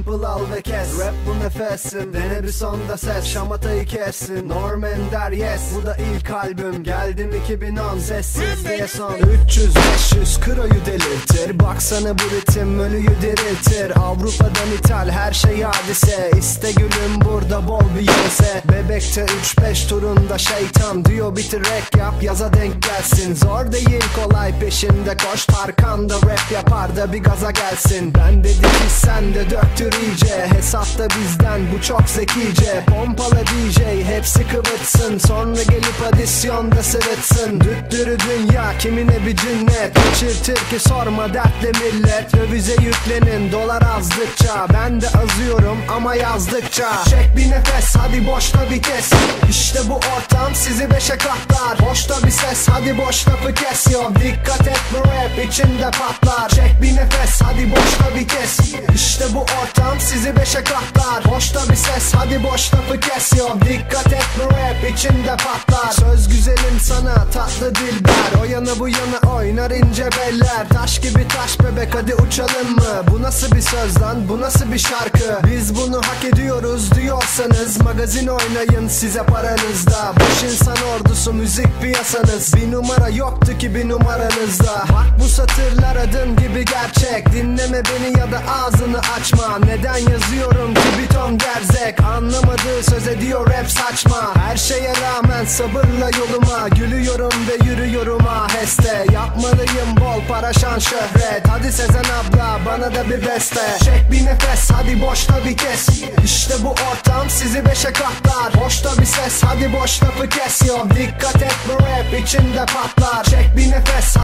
Sample al ve kes. Rap bu nefesim Dene bir sonda ses. Şamatayı kessin. Norm Ender yes. Bu da ilk albüm. Geldim 2010 Sessiz diye son. 300-500 kroyu delirtir. Baksana bu ritim ölüyü diriltir. Avrupa'dan ithal her şey hadise. İste gülüm burada bol bir yese. Bebekte 3-5 turunda şeytan Diyor bitir rap yap yaza denk gelsin. Zor değil kolay peşinde koş. Tarkan da rap yapar da bir gaza gelsin. Ben dedim ki sen de döktür iyice. Hesapta bizden bu çok zekice. Pompala DJ hepsi kıvıtsın Sonra gelip adisyonda sırıtsın. Düttürü dünya kimine bir cinnet? Geçirtir ki sorma dertle millet. Dövize yüklenin dolar azdıkça. Ben de azıyorum ama yazdıkça. Çek bir nefes hadi boşta vites İşte bu ortam sizi beşe katlar. Boşta bir ses hadi boş lafı kes. Yo Dikkat et bu rap içinde patlar. Çek bir nefes hadi boşta vites İşte bu ortam sizi beşe katlar. Boşta bir ses hadi boş lafı kes yo Dikkat et bu rap içinde patlar. Söz güzelim sana tatlı dilber. O yana bu yana oynar ince beller. Taş gibi taş bebek hadi uçalım mı? Bu nasıl bir söz lan? Bu nasıl bir şarkı? Biz bunu hak ediyoruz diyorsanız Magazin oynayın size paranızda. Boş insan ordusu müzik piyasanız. Bir numara yoktu ki bir numaranızda. Bak bu satırlar adım gibi gerçek. Dinleme beni açma Neden yazıyorum ki bir ton gerzek? Anlamadığı söz ediyor rap saçma. Her şeye rağmen sabırla yoluma. Gülüyorum ve yürüyorum aheste. Yapmalıyım bol para şan şöhret. Hadi Sezen abla bana da bir beste. Çek bir nefes hadi boşta bir kes. İşte bu ortam sizi beşe katlar. Boşta bir ses hadi boş lafı kes. Yo Dikkat et bu rap içinde patlar. Çek bir nefes